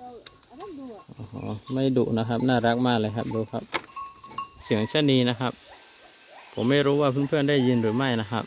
อ๋อไม่ดุนะครับ น่ารักมากเลยครับดูครับ เสียงชะนีนะครับ ผมไม่รู้ว่าเพื่อนๆได้ยินหรือไม่นะครับ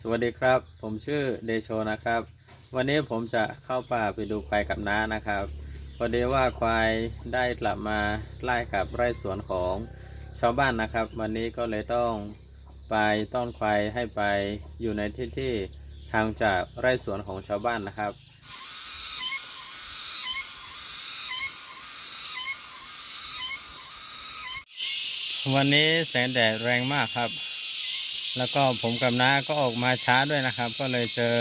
สวัสดีครับ ผมชื่อเดโชนะครับ วันนี้ผมจะเข้าป่าไปดูควายกับน้านะครับพอดีว่าควายได้กลับมาไล่กับไร่สวนของ ชาวบ้านนะครับ วันนี้ก็เลยต้องไปต้อนควายให้ไปอยู่ในที่ที่ห่างจากไร่สวนของชาวบ้านนะครับวันนี้แสงแดดแรงมากครับ แล้วก็ผมกับน้าก็ออกมาช้าด้วยนะครับ ก็เลยเจอ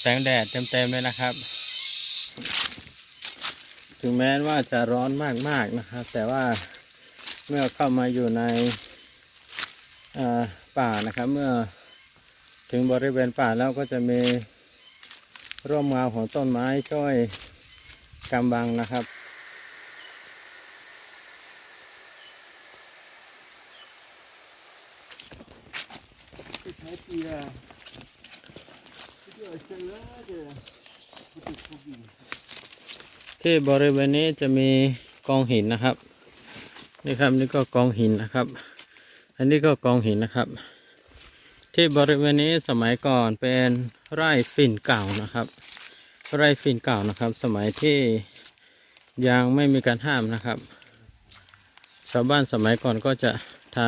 แสงแดดเต็มๆเลยนะครับ ถึงแม้ว่าจะร้อนมากๆนะครับ แต่ว่า เมื่อเข้ามาอยู่ในป่านะครับ เมื่อถึงบริเวณป่าแล้วก็จะมีร่มเงาของต้นไม้ช่วยกำบังนะครับ ที่บริเวณนี้จะมีกองหินนะครับ นี่ครับนี่ก็กองหินนะครับ อันนี้ก็กองหินนะครับ ที่บริเวณนี้สมัยก่อนเป็นไร่ฝิ่นเก่านะครับ ไร่ฝิ่นเก่านะครับ สมัยที่ยังไม่มีการห้ามนะครับ ชาวบ้านสมัยก่อนก็จะท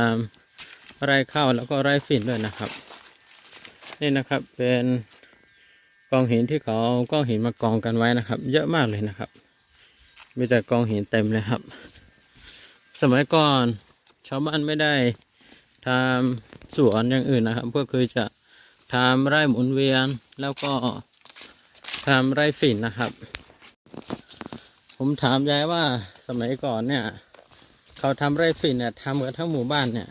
ำไร่ข้าวแล้วก็ไร่ฝิ่นด้วยนะครับ นี่นะครับเป็นกองหินที่เขาก้อนหินมากองกันไว้นะครับ เยอะมากเลยนะครับ มีแต่กองหินเต็มเลยครับ สมัยก่อนชาวบ้านไม่ได้ทำสวนอย่างอื่นนะครับ ก็คือจะทำไร่หมุนเวียนแล้วก็ทำไร่ฝิ่นนะครับ ผมถามยายว่าสมัยก่อนเนี่ย เขาทำไร่ฝิ่นเนี่ยทำกันทั้งหมู่บ้านเนี่ย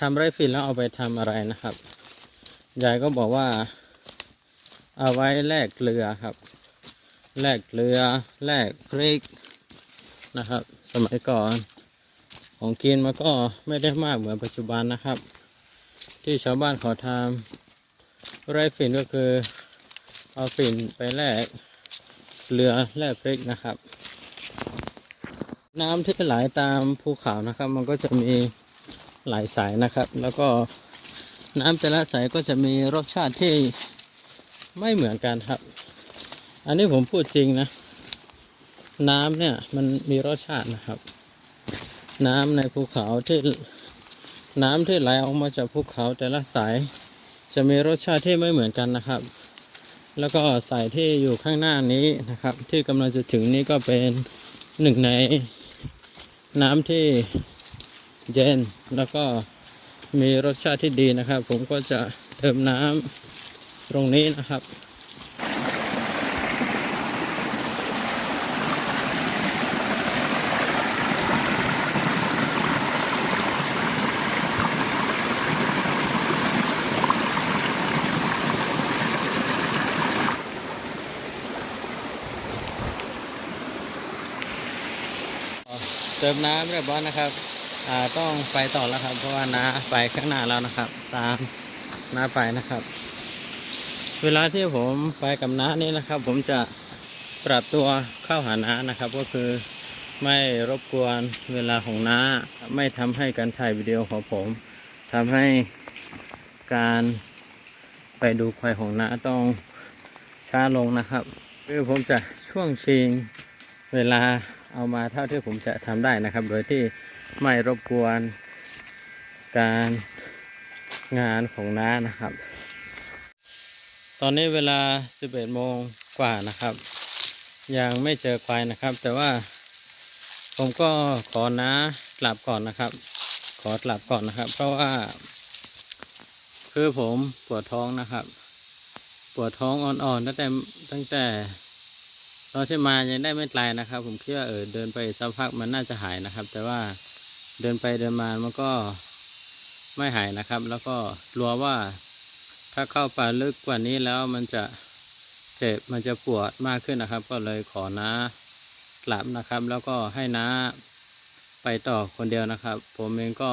ทำไร่ฝิ่นแล้วเอาไปทำอะไรนะครับยายก็บอกว่า เอาไว้แลกเกลือครับแลกเกลือแลกพริกนะครับ สมัยก่อน ของกินมันก็ไม่ได้มากเหมือนปัจจุบันนะครับ ที่ชาวบ้านเขาทำไร่ฝิ่นก็คือ เอาฝิ่นไปแลกเกลือแลกพริกนะครับ น้ำที่ไหลตามภูเขานะครับ มันก็จะมีหลายสายนะครับ แล้วก็น้ำแต่ละสายก็จะมีรสชาติที่ไม่เหมือนกันครับ อันนี้ผมพูดจริงนะ น้ำเนี่ยมันมีรสชาตินะครับ น้ำในภูเขาที่น้ำที่ไหลออกมาจากภูเขาแต่ละสาย จะมีรสชาติที่ไม่เหมือนกันนะครับ แล้วก็สายที่อยู่ข้างหน้านี้นะครับ ที่กำลังจะถึงนี้ก็เป็นหนึ่งในน้ำที่เย็นแล้วก็มีรสชาติที่ดีนะครับ ผมก็จะเติมน้ำตรงนี้นะครับ ติมน้ำเรียบร้อยนะครับ อ่าต้องไปต่อแล้วครับ เพราะว่าน้าไปข้างหน้าแล้วนะครับ ตามน้าไปนะครับ เวลาที่ผมไปกับน้านี่นะครับ ผมจะปรับตัวเข้าหาน้านะครับ ก็คือไม่รบกวนเวลาของน้าไม่ทำให้การถ่ายวิดีโอของผมทำให้การไปดูควายของน้าต้องช้าลงนะครับคือผมจะช่วงชิงเวลา เอามาเท่าที่ผมจะทำได้นะครับ โดยที่ไม่รบกวนการงานของน้านะครับ ตอนนี้เวลา 11 โมงกว่านะครับ ยังไม่เจอควายนะครับ แต่ว่าผมก็ขอน้ากลับก่อนนะครับ ขอกลับก่อนนะครับ เพราะว่า คือผมปวดท้องนะครับ ปวดท้องอ่อนๆตั้งแต่ตั้งแต่ ตอนที่มายังได้ไม่ไกลนะครับ ผมคิดว่าเออเดินไปสักพักมันน่าจะหายนะครับ แต่ว่าเดินไปเดินมามันก็ไม่หายนะครับ แล้วก็กลัวว่าถ้าเข้าป่าลึกกว่านี้แล้วมันจะเจ็บมันจะปวดมากขึ้นนะครับ ก็เลยขอน้ากลับนะครับ แล้วก็ให้น้าไปต่อคนเดียวนะครับ ผมเองก็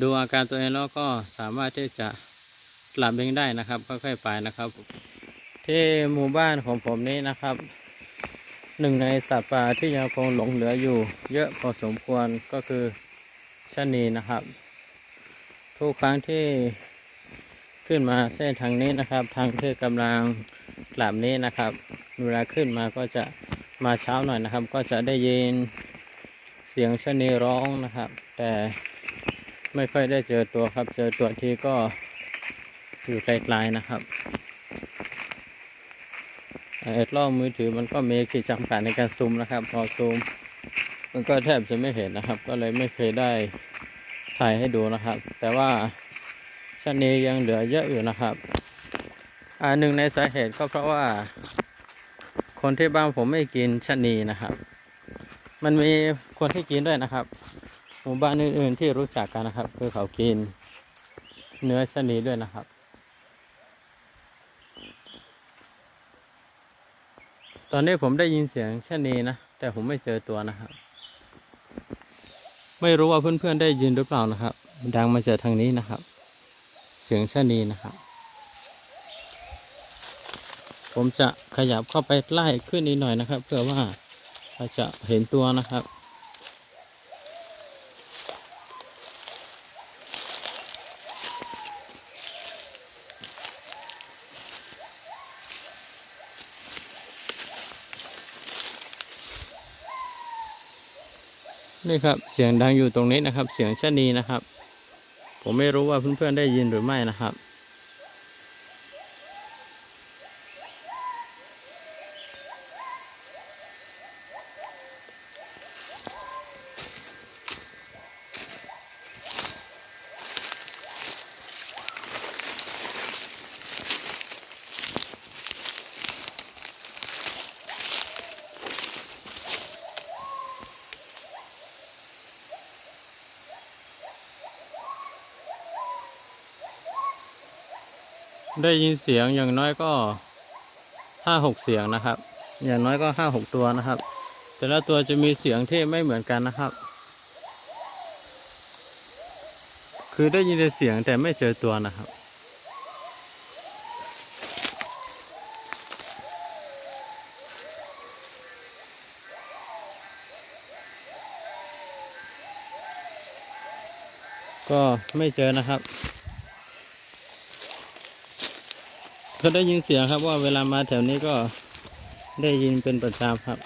ดูอาการตัวเองแล้วก็สามารถที่จะกลับเองได้นะครับค่อยๆไปนะครับ ที่หมู่บ้านของผมนี้นะครับ หนึ่งในสัตว์ป่าที่ยังคงหลงเหลืออยู่ เยอะพอสมควรก็คือชะนีนะครับ ทุกครั้งที่ขึ้นมาเส้นทางนี้นะครับ ทางที่กำลังกลับนี้นะครับเวลาขึ้นมาก็จะมาเช้าหน่อยนะครับ ก็จะได้ยินเสียงชะนีร้องนะครับ แต่ไม่ค่อยได้เจอตัวครับ เจอตัวทีก็อยู่ไกลๆนะครับ กล้องมือถือมันก็มีขีดจำกัดในการซูมนะครับ พอซูม มันก็แทบจะไม่เห็นนะครับ ก็เลยไม่เคยได้ถ่ายให้ดูนะครับ แต่ว่าชะนียังเหลือเยอะอยู่นะครับอ่าหนึ่งในสาเหตุก็เพราะว่า คนที่บ้านผมไม่กินชะนีนะครับ มันมีคนที่กินด้วยนะครับหมู่บ้านอื่นๆที่รู้จักกันนะครับ คือเขากินเนื้อชะนีด้วยนะครับ ตอนนี้ผมได้ยินเสียงชะนีนะ แต่ผมไม่เจอตัวนะครับ ไม่รู้ว่าเพื่อนๆได้ยินหรือเปล่านะครับดังมาจากทางนี้นะครับ เสียงชะนีนะครับ ผมจะขยับเข้าไปใกล้ขึ้นนิดหน่อยนะครับ เพื่อว่าเราจะเห็นตัวนะครับ นี่ครับเสียงดังอยู่ตรงนี้นะครับ เสียงชะนีนะครับ ผมไม่รู้ว่าเพื่อนๆได้ยินหรือไม่นะครับ ได้ยินเสียงอย่างน้อยก็ห้าหกเสียงนะครับ อย่างน้อยก็ห้าหกตัวนะครับ แต่ละตัวจะมีเสียงที่ไม่เหมือนกันนะครับ คือได้ยินแต่เสียงแต่ไม่เจอตัวนะครับก็ไม่เจอนะครับ ก็ได้ยินเสียงครับว่าเวลามาแถวนี้ก็ได้ยินเป็นประจำครับ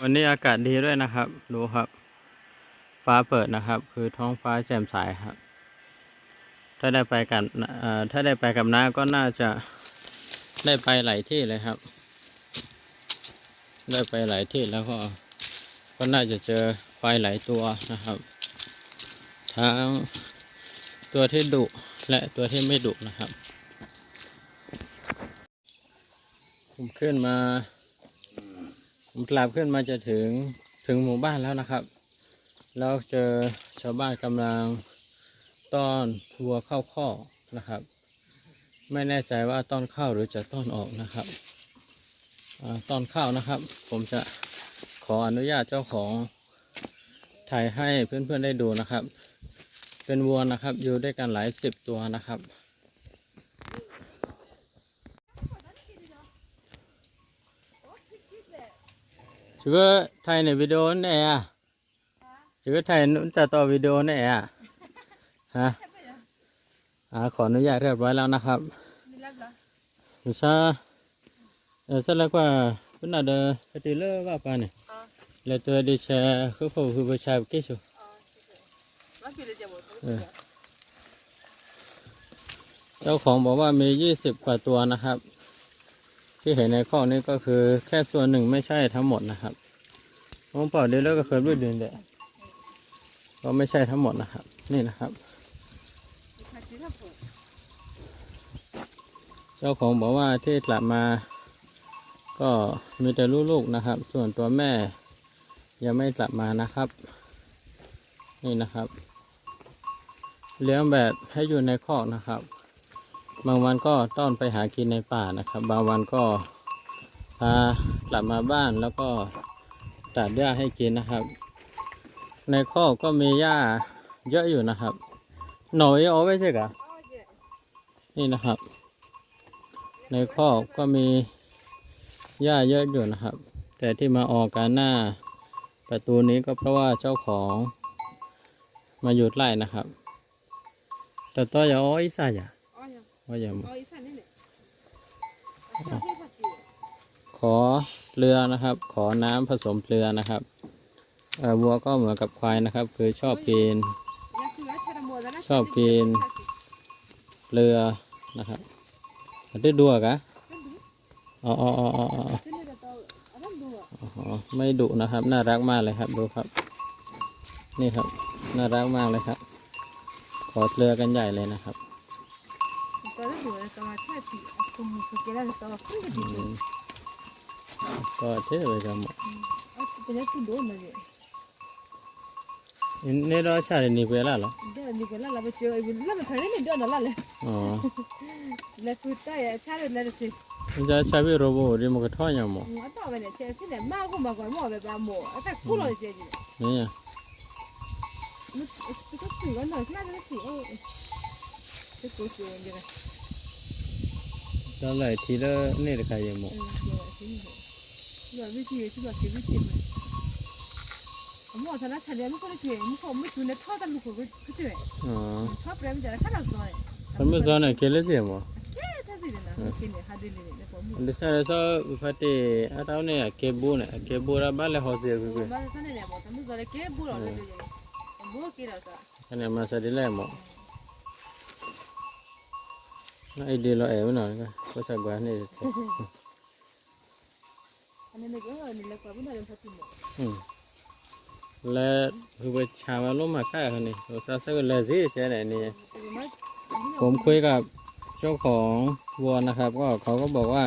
วันนี้อากาศดีด้วยนะครับ ดูครับ ฟ้าเปิดนะครับ คือท้องฟ้าแจ่มใสครับ ถ้าได้ไปกับถ้าได้ไปกับน้าก็น่าจะได้ไปหลายที่เลยครับ ได้ไปหลายที่แล้วก็ ก็น่าจะเจอควายหลายตัวนะครับ ทั้งตัวที่ดุและตัวที่ไม่ดุนะครับ ผมขึ้นมา ผมกลับขึ้นมาจะถึงถึงหมู่บ้านแล้วนะครับ แล้วเจอชาวบ้านกำลัง ต้อนวัวเข้าข้อนะครับ ไม่แน่ใจว่าต้อนเข้าหรือจะต้อนออกนะครับอต้อนเข้านะครับ ผมจะขออนุญาตเจ้าของถ่ายให้เพื่อนๆได้ดูนะครับ เป็นวัวนะครับอยู่ด้วยกันหลายสิบตัวนะครับ chú có thay này video này à chú có thay nữa จะต่อวิดีโอนี่อะ ฮะอ่าขออนุญาตเรียบร้อยแล้วนะครับ Rồi sao ờ, sao lại qua bữa nào đó cái tí lơ vào bà này là tôi đi xe khứ phụ khứ bơ chai cái số Ừ. เจ้าของบอกว่ามียี่สิบกว่าตัวนะครับ ที่เห็นในข้อกนี้ก็คือแค่ส่วนหนึ่งไม่ใช่ทั้งหมดนะครับผมเปล่าเดี๋ยวแล้วก็เคยด้วยเดือนเดียวก็ไม่ใช่ทั้งหมดนะครับ นี่นะครับ เจ้าของบอกว่าที่กลับมา ก็มีแต่ลูกๆนะครับ ส่วนตัวแม่ ยังไม่กลับมานะครับ นี่นะครับ เลี้ยงแบบให้อยู่ในคอกนะครับ บางวันก็ต้อนไปหากินในป่านะครับ บางวันก็พากลับมาบ้านแล้วก็ตัดหญ้าให้กินนะครับ ในคอกก็มีหญ้าเยอะอยู่นะครับ หน่อยเอาไว้ใช่กะนี่นะครับ ในคอกก็มีหญ้าเยอะอยู่นะครับ แต่ที่มาออกการหน้าประตูนี้ก็เพราะว่าเจ้าของมาหยุดไล่นะครับ แต่ตัวอย่าอ้อยใส่อย่า Olha, ว่าอย่า olha isso ali, né? Aqui, aqui, aqui. ขอเกลือนะครับ ขอน้ำผสมเกลือนะครับเอ่อวัวก็เหมือนกับควายนะครับ คือชอบกิน E aqui, lá, tira a moda, né? Só que- เกลือนะครับได้ดูกะอ๋ออ๋ออ๋ออ๋ออ๋ออ๋อไม่ดุนะครับ น่ารักมากเลยครับดูครับ นี่ครับ น่ารักมากเลยครับ ขอเกลือกันใหญ่เลยนะครับก็เท่ไปกันหมด Olha, que ele é tudo, mas... นี่เราใช้นี่เวลาเหรอ Deu, digo, lá, lá, vai tirar... Lá, vai tirar, nem deu, não, lá, lá. อ๋อ Lá, puta, é, tira, lá, assim. มันจะใช้วิโรโบดีมันก็ท่อยังหมด Ah, tá, velho, tia, assim, né? Mas, como agora, mó, vai pra amor. Até culo, tia, tia. นี่ Mas, tu tá assim, olha, não, claro, assim, oh. Você curte, né? แล้วไหลทีละนี่ละใครยังหมด Rồi bây giờ chúng ta kiếm tiền mà. Mà thằng nó chạy đến có cái chuyện, không mấy chú nó thoát ra lục của cái chuyện. อ๋อ Thoát ra bây giờ nó khá là rồi. ฉันไม่ซ้อนไหนเคลสิหมด Thế thế gì này nè, cái này hai đứa này nó có mua. ดิฉันจะพัดที่อาตาวเนี่ยเคบูเนี่ยเคบูระบาเลยหัวเสียกู Mà sao này nè, mà tao mới rồi cái bù rồi nó rồi. Bù kia rồi sao? อันนี้มาใส่ดีแล้วหมดน่าไอเดียเราเอ๋ไม่หน่อยก็ภาษากว่านี่ Anh này cái người này là quả bún này làm sao tìm được. อืมและคือไปชาวาลงมาค่าคนนี้ภาษาสักเลยสิใช่ไหมนี่ผมคุยกับเจ้าของวัวนะครับ ก็เขาก็บอกว่า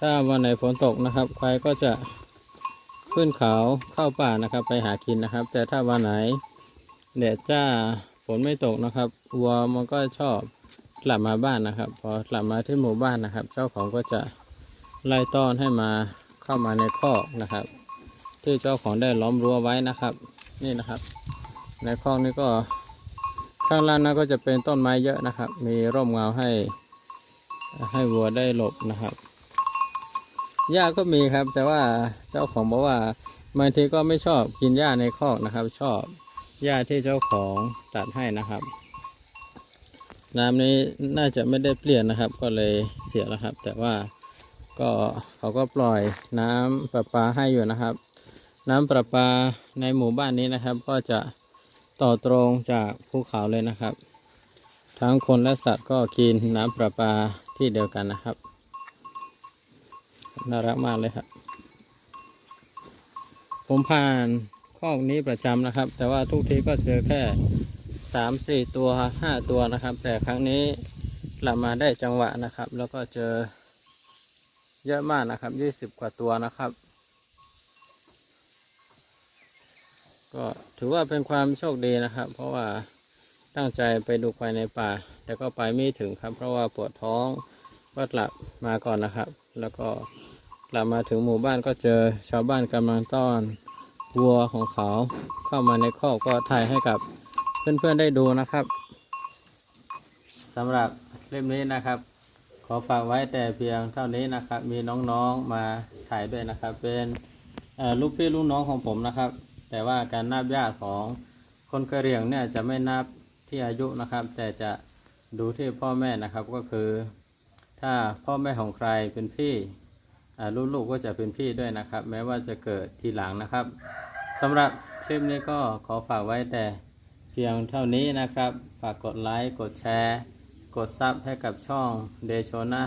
ถ้าวันไหนฝนตกนะครับควายก็จะขึ้นเขาเข้าป่านะครับ ไปหากินนะครับ แต่ถ้าวันไหนแดดจ้าฝนไม่ตกนะครับวัวมันก็ชอบกลับมาบ้านนะครับ พอกลับมาที่หมู่บ้านนะครับ เจ้าของก็จะไล่ต้อนให้มาเข้ามาในคอกนะครับ ที่เจ้าของได้ล้อมรั้วไว้นะครับ นี่นะครับ ในคอกนี้ก็ข้างล่างนั้นก็จะเป็นต้นไม้เยอะนะครับ มีร่มเงาให้ ให้วัวได้หลบนะครับหญ้าก็มีครับ แต่ว่าเจ้าของบอกว่าบางทีก็ไม่ชอบกินหญ้าในคอกนะครับ ชอบหญ้าที่เจ้าของตัดให้นะครับ น้ำนี้น่าจะไม่ได้เปลี่ยนนะครับ ก็เลยเสียแล้วครับ แต่ว่าก็เขาก็ปล่อยน้ำประปาให้อยู่นะครับ น้ำประปาในหมู่บ้านนี้นะครับ ก็จะต่อตรงจากภูเขาเลยนะครับ ทั้งคนและสัตว์ก็กินน้ำประปาที่เดียวกันนะครับน่ารักมากเลยครับ ผมผ่านคอกนี้ประจำนะครับ แต่ว่าทุกทีก็เจอแค่สามสี่ตัวห้าตัวนะครับ แต่ครั้งนี้กลับมาได้จังหวะนะครับ แล้วก็เจอเยอะมากนะครับยี่สิบกว่าตัวนะครับ ก็ถือว่าเป็นความโชคดีนะครับ เพราะว่าตั้งใจไปดูควายในป่า แต่ก็ไปไม่ถึงครับ เพราะว่าปวดท้องก็กลับมาก่อนนะครับ แล้วก็กลับมาถึงหมู่บ้านก็เจอชาวบ้านกำลังต้อนวัวของเขาเข้ามาในคอกก็ถ่ายให้กับเพื่อนๆได้ดูนะครับสำหรับคลิปนี้นะครับ ขอฝากไว้แต่เพียงเท่านี้นะครับ มีน้องๆมาถ่ายด้วยนะครับ เป็นลูกพี่ลูกน้องของผมนะครับ แต่ว่าการนับญาติของคนกะเหรี่ยงเนี่ยจะไม่นับที่อายุนะครับ แต่จะดูที่พ่อแม่นะครับก็คือ ถ้าพ่อแม่ของใครเป็นพี่ลูกๆก็จะเป็นพี่ด้วยนะครับ แม้ว่าจะเกิดทีหลังนะครับสำหรับคลิปนี้ก็ขอฝากไว้แต่เพียงเท่านี้นะครับ ฝากกดไลค์กดแชร์ กดซับให้กับช่องเดโชนะ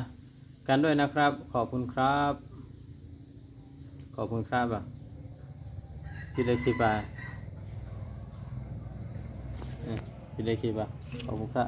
กันด้วยนะครับ ขอบคุณครับ ขอบคุณครับ พี่เล็กคิดไปพี่เล็กคิดไปขอบคุณครั